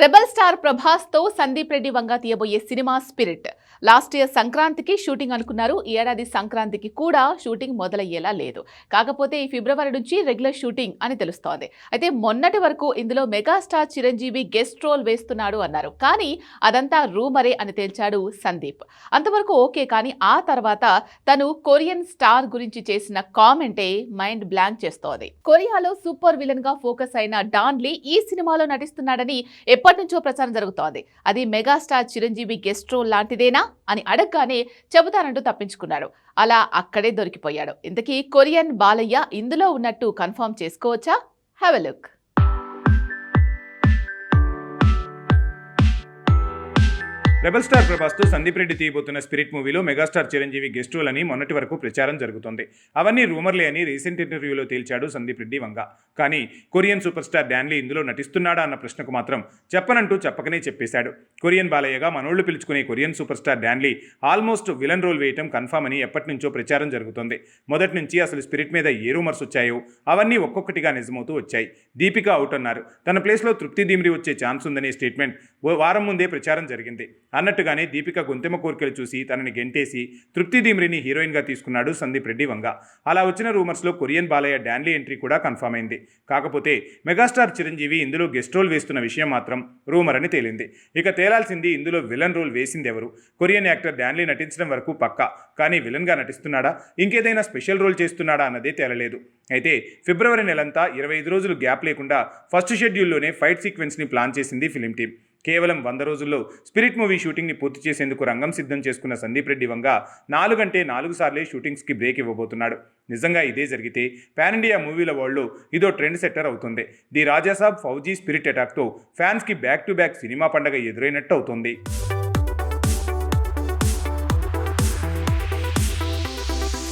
Rebel star ప్రభాస్తో సందీప్ రెడ్డి వంగ తీయబోయే cinema Spirit. Last year సంక్రాంతికి షూటింగ్ అనుకున్నారు. ఈ ఏడాది సంక్రాంతికి కూడా షూటింగ్ మొదలయ్యేలా లేదు. కాకపోతే ఈ ఫిబ్రవరి నుంచి రెగ్యులర్ షూటింగ్ అని తెలుస్తోంది. అయితే మొన్నటి వరకు ఇందులో మెగాస్టార్ చిరంజీవి గెస్ట్ రోల్ వేస్తున్నాడు అన్నారు. కానీ అదంతా రూమరే అని తేల్చాడు సందీప్. అంతవరకు ఓకే కానీ ఆ తర్వాత తను కొరియన్ స్టార్ గురించి చేసిన కామెంటే మైండ్ బ్లాంక్ చేస్తోంది. కొరియాలో సూపర్ విలన్గా ఫోకస్ అయిన డాన్లీ ఈ సినిమాలో నటిస్తున్నాడని ఎప్పటి నుంచో ప్రచారం జరుగుతోంది. అది మెగాస్టార్ చిరంజీవి గెస్ట్ రోల్ లాంటిదేనా అని అడగగానే చెబుతానంటూ తప్పించుకున్నాడు అలా అక్కడే దొరికిపోయాడు. ఇంతకీ కొరియన్ బాలయ్య ఇందులో ఉన్నట్టు కన్ఫర్మ్ చేసుకోవచ్చా? Have a look. Rebel star ప్రభాస్తో Sandeep Reddy తీయబోతున్న స్పిరిట్ మూవీలో మెగాస్టార్ చిరంజీవి గెస్ట్ రోల్ అని మొన్నటి వరకు ప్రచారం జరుగుతోంది. అవన్నీ రూమర్లే అని రీసెంట్ ఇంటర్వ్యూలో తేల్చాడు సందీప్ రెడ్డి వంగ. కానీ కొరియన్ సూపర్ స్టార్ డాన్లీ ఇందులో నటిస్తున్నాడా అన్న ప్రశ్నకు మాత్రం చెప్పనంటూ చెప్పకనే చెప్పేశాడు. కొరియన్ బాలయ్యగా మనోళ్ళు పిలుచుకునే Korean super star Don Lee almost villain role వేయటం కన్ఫామ్ అని ఎప్పటి నుంచో ప్రచారం జరుగుతోంది. మొదటి నుంచి అసలు స్పిరిట్ మీద ఏ రూమర్స్ వచ్చాయో అవన్నీ ఒక్కొక్కటిగా నిజమవుతూ వచ్చాయి. దీపిక అవుట్ అన్నారు. తన ప్లేస్లో తృప్తి దీమిరి వచ్చే ఛాన్స్ ఉందనే స్టేట్మెంట్ ఓ వారం ముందే ప్రచారం జరిగింది. అన్నట్టుగానే దీపిక గొంతెమ కోరికలు చూసి తనని గెంటేసి తృప్తి దీమ్రిని హీరోయిన్గా తీసుకున్నాడు సందీప్ రెడ్డి వంగ. అలా వచ్చిన రూమర్స్లో Korean Balayya Don Lee entry కూడా కన్ఫర్మ్ అయింది. కాకపోతే మెగాస్టార్ చిరంజీవి ఇందులో గెస్ట్ రోల్ వేస్తున్న విషయం మాత్రం రూమర్ అని తేలింది. ఇక తేలాల్సింది ఇందులో విలన్ రోల్ వేసింది ఎవరు? కొరియన్ యాక్టర్ డాన్లీ నటించడం వరకు పక్కా. కానీ విలన్గా నటిస్తున్నాడా? ఇంకేదైనా స్పెషల్ రోల్ చేస్తున్నాడా అన్నదే తేలలేదు. అయితే ఫిబ్రవరి నెలంతా ఇరవై ఐదు రోజులు గ్యాప్ లేకుండా ఫస్ట్ షెడ్యూల్లోనే ఫైట్ సీక్వెన్స్ని ప్లాన్ చేసింది ఫిలిం టీం కేవలం వంద రోజుల్లో స్పిరిట్ మూవీ షూటింగ్ని పూర్తి చేసేందుకు రంగం సిద్ధం చేసుకున్న సందీప్ రెడ్డి వంగ నాలుగంటే నాలుగు సార్లే షూటింగ్స్కి బ్రేక్ ఇవ్వబోతున్నాడు. నిజంగా ఇదే జరిగితే పాన్ ఇండియా మూవీల వరల్డ్లో ఇదో ట్రెండ్ సెట్టర్ అవుతుంది. ది రాజాసాబ్ ఫౌజీ స్పిరిట్ అటాక్తో ఫ్యాన్స్కి బ్యాక్ టు బ్యాక్ సినిమా పండగ ఎదురైనట్టు అవుతుంది.